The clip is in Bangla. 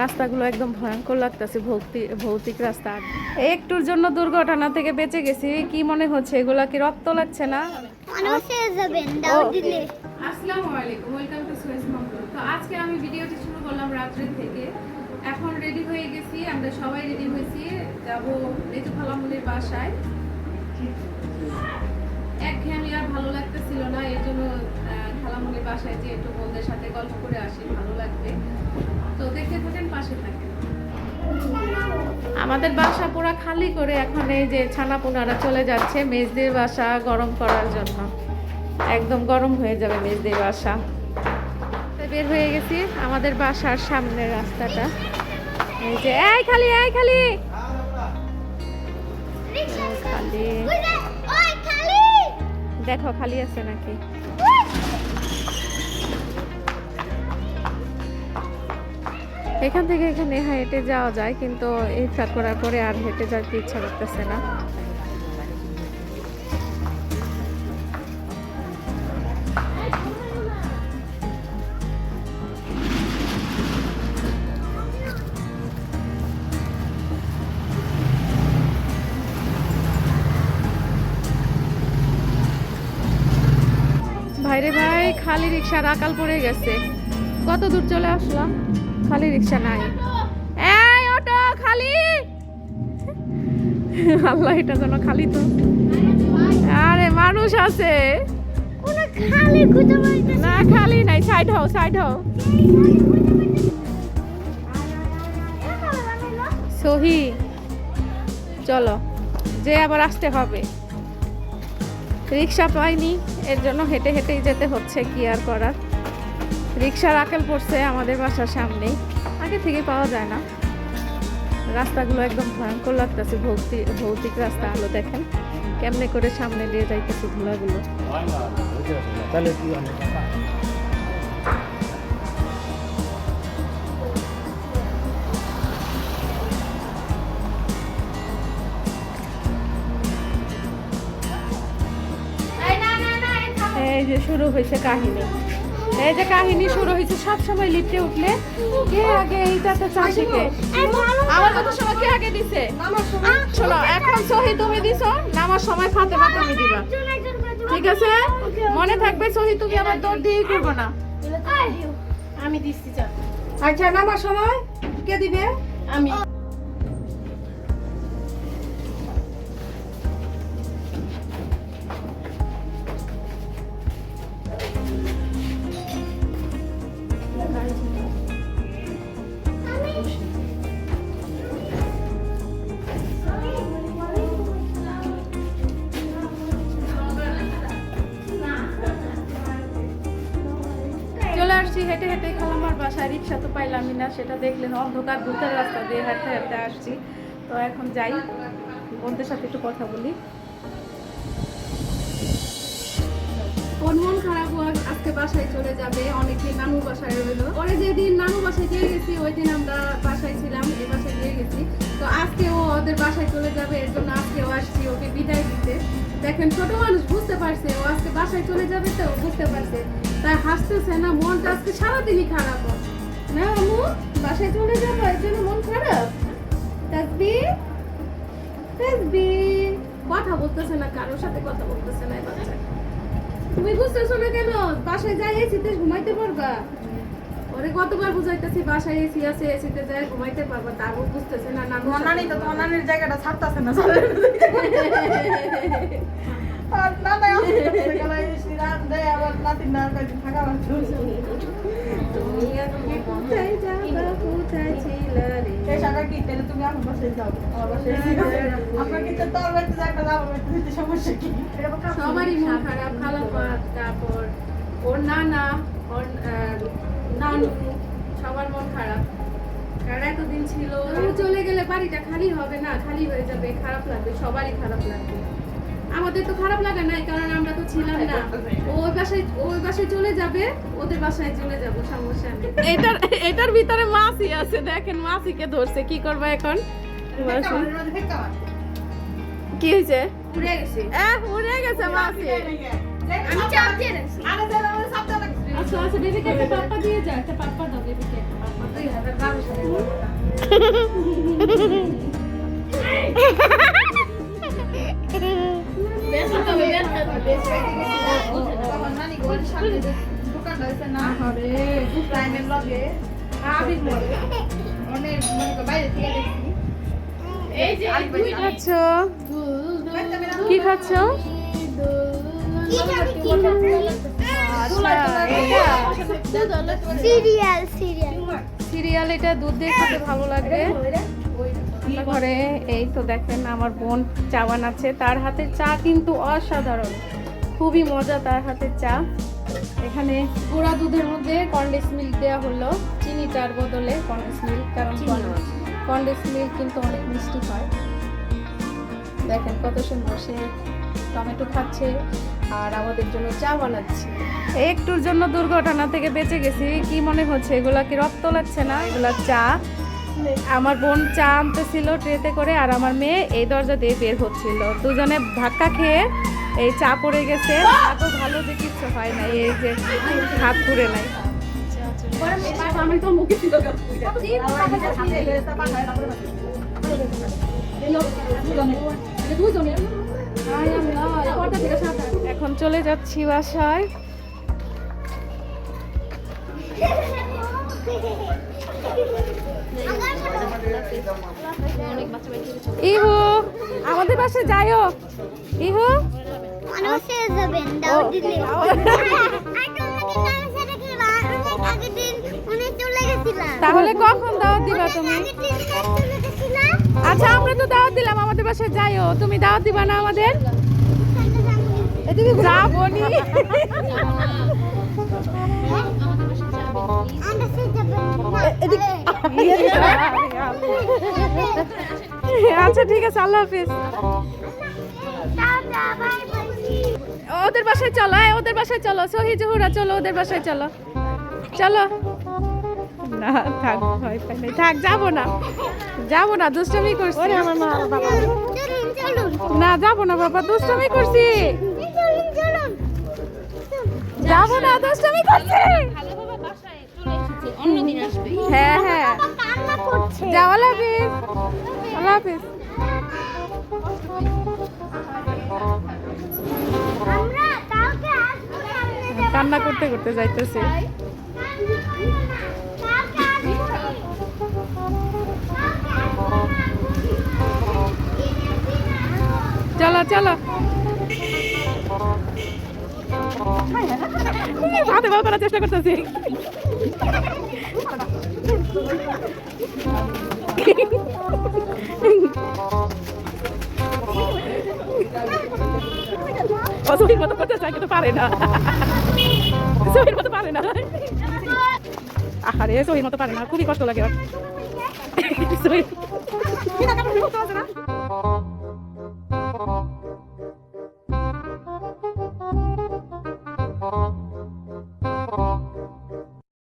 রাস্তাগুলো একদম ভয়ঙ্কর লাগতেছে ভৌতিক ভৌতিক রাস্তা। একটুর জন্য দুর্ঘটনা থেকে বেঁচে গেছি কি মনে হচ্ছে এগুলা কি রক্ত লাগছে না? অনবসে যাবেন দাও ও। দিলে। আসসালামু আলাইকুম ওয়েলকাম টু সুয়েজ মঙ্গল। তো আজকে আমি ভিডিওটি শুরু করলাম রাত্রে থেকে। এখন রেডি হয়ে গেছি আমরা সবাই রেডি হয়েছি যাব লেজু ফালামুলির বাসায়। একঘেয়েমি আর ভালো লাগতেছিল না এর জন্য খালামুলির বাসায় যে একটু বন্ধুদের সাথে গল্প করে আসি ভালো লাগবে। তো দেখতে থাকেন পাশে থাকেন। আমাদের বাসা পুরা খালি করে এখন এই যে ছানা পোনারা চলে যাচ্ছে মেজদের বাসা গরম করার জন্য। একদম গরম হয়ে যাবে মেজদের বাসা। বের হয়ে গেছি আমাদের বাসার সামনের রাস্তাটা। এই যে এই খালি এই খালি! খালি! দেখো খালি আছে নাকি? এখান থেকে এখানে হেঁটে যাওয়া যায়, কিন্তু ইচ্ছা করার পরে আর হেঁটে যেতে ইচ্ছা করতেছে না। ভাইরে ভাই, খালি রিক্সার আকাল পড়ে গেছে। কত দূর চলে আসলাম? খালি রিক্সা নাই। এই অটো খালি। আল্লাহ এটা যেন খালি তো। আরে মানুষ আছে। না খালি নাই সাইড হও সাইড হও। সহি। চলো যে আবার আসতে হবে। রিক্সা পাইনি এর জন্য হেঁটে হেঁটেই যেতে হচ্ছে কি আর করার? রিক্সার আকেল পড়ছে আমাদের বাসার সামনে। আগে থেকে পাওয়া যায় না। রাস্তাগুলো একদম ভয়ঙ্কর লাগতেছে ভৌতিক ভৌতিক রাস্তা আলো দেখেন। কেমনে করে সামনে দিয়ে যাইতেছে ধুলাগুলো। এই যে শুরু হয়েছে কাহিনী। এই যে কাহিনী শুরু হয়েছে সব সময় লিফটে উঠলে কে আগে এইটাতে চা শিখে? আমার কত সময় কে আগে দিছে? শোনো এখন সহি তুমি দিছো নামার সময় ফাতেমা তুমি দিবা। ঠিক আছে? মনে থাকবে সহি তুমি আবার দৌড় দিয়ে করব না। আমি দিচ্ছি আচ্ছা নামার সময় কে দিবে? আমি। চলে আসছি, হেঁটে হেঁটে খালামার বাসায়, রিক্সা তো পাইলামই না, সেটা দেখলেন অন্ধকার, ভূতের রাস্তা দিয়ে হাঁটতে হাঁটতে আসছি। তো এখন যাই, বন্ধুদের সাথে একটু কথা বলি। ওর মন খারাপ ও আজকে বাসায় চলে যাবে অনেকদিন নানু বাসায় রইল। পরে যেদিন নানু বাসায় দিয়ে গেছি, ওই দিন আমরা বাসায় ছিলাম, এই বাসায় দিয়ে গেছি। তো আজকে ও ওদের বাসায় চলে যাবে, এর জন্য আজকেও আসছি, ওকে বিদায় দিতে। দেখেন ছোট মানুষ বুঝতে পারছে, ও আজকে বাসায় চলে যাবে তো বুঝতে পারছে। তাই হাসতেছে না মনটা আজকে সারাদিনই খারাপ। না আমু বাসায় চলে যাব এর জন্য মন খারাপ? তাসবি তাসবি কথা বলতেছে না কারোর সাথে কথা বলতেছে না বাচ্চা তুমি বুঝতেছো না কেন? বাসায় যাই এসিতে ঘুমাইতে পারবা? ওরে কতবার বুঝাইতেছি বাসায় এসি আছে এসিতে যাই ঘুমাইতে পারবা তারও বুঝতেছে না না নানি তো তোমার নানির জায়গাটা ছাড়তাছে না সবারই মন খারাপ খালাপাত তারপর ওর নানা, ওর নানু, সবার মন খারাপ। কারণ এতদিন ছিল চলে গেলে বাড়িটা খালি হবে না, খালি হয়ে যাবে, খারাপ লাগবে, সবারই খারাপ লাগবে। আমাদের তো খারাপ লাগে নাই কারণ আমরা তো ছিলাম না। ওই বাসায় ওই বাসায় চলে যাবে ওদের বাসায় চলে যাব সমস্যা নেই। এটার এটার ভিতরে মাছি আছে দেখেন মাছিকে ধরছে কি করবে এখন? কি হয়েছে? উড়ে গেছে। আহ উড়ে গেছে মাছি আমি চাপ দিয়ে রাখছি। আচ্ছা আচ্ছা বেবিকে একটা পাপ্পা দিয়ে যা একটা পাপ্পা দাও বেবিকে একটা পাপ্পা দুই হাজার কি খাচ্ছ? Serial serial. সিরিয়াল এটা দুধ দিয়ে খেতে ভালো লাগবে ঘরে এই তো দেখেন আমার বোন চা বানাচ্ছে তার হাতের চা কিন্তু অসাধারণ। খুবই মজা তার হাতের চা। এখানে গুঁড়া দুধের মধ্যে কন্ডেন্স মিল্ক দেওয়া হলো। চিনি চার বদলে কন্ডেন্স মিল্ক কারণ কন্ডেন্স মিল্ক কিন্তু অনেক মিষ্টি হয়। দেখেন কত সুন্দর সে টমেটো খাচ্ছে আর আমাদের জন্য চা বানাচ্ছে। একটুর জন্য দুর্ঘটনা থেকে বেঁচে গেছি। কি মনে হচ্ছে? এগুলা কি রক্ত লাগছে না? এগুলা চা। আমার বোন চা আনতেছিল ট্রেতে করে আর আমার মেয়ে এই দরজা দিয়ে বের হচ্ছিল। দুজনে ধাক্কা খেয়ে এই চা পড়ে গেছে। এত ভালো যে কিছু হয় না, এই যে হাত পুড়ে নাই। এখন চলে যাচ্ছি বাসায়। ইহু আমাদের বাসায় যাইও। ইহু। তাহলে কখন দাওয়াত দিবা তুমি? আচ্ছা আমরা তো দাওয়াত দিলাম আমাদের বাসায় যাইও। তুমি দাওয়াত দিবা না আমাদের? যাবেন আচ্ছা ঠিক আছে আল্লাহ হাফিজ। ওদের বাসায় চলো ওদের বাসায় চলো সহি জহুরা চলো ওদের বাসায় চলো। চলো। না থাক ভয় পাই নাই। থাক যাব না। যাব না দুষ্টমি করছি। আমার মা বাবা। চলুন চলুন না যাব না বাবা দুষ্টমি করছি। যাব না দুষ্টমি করছি। হ্যাঁ হ্যাঁ। যাও আল্লাহ হাফিজ। আল্লাহ হাফিজ। কান্না করতে করতে যাইতেছে। চলো চলো। হাতে ভালো করার চেষ্টা করতেছি। ও সহির মতো করতে চাই কিন্তু পারে না। সহির মতো পারে না। আহারে সহির মতো পারে না। খুবই কষ্ট লাগে। ওর। সহির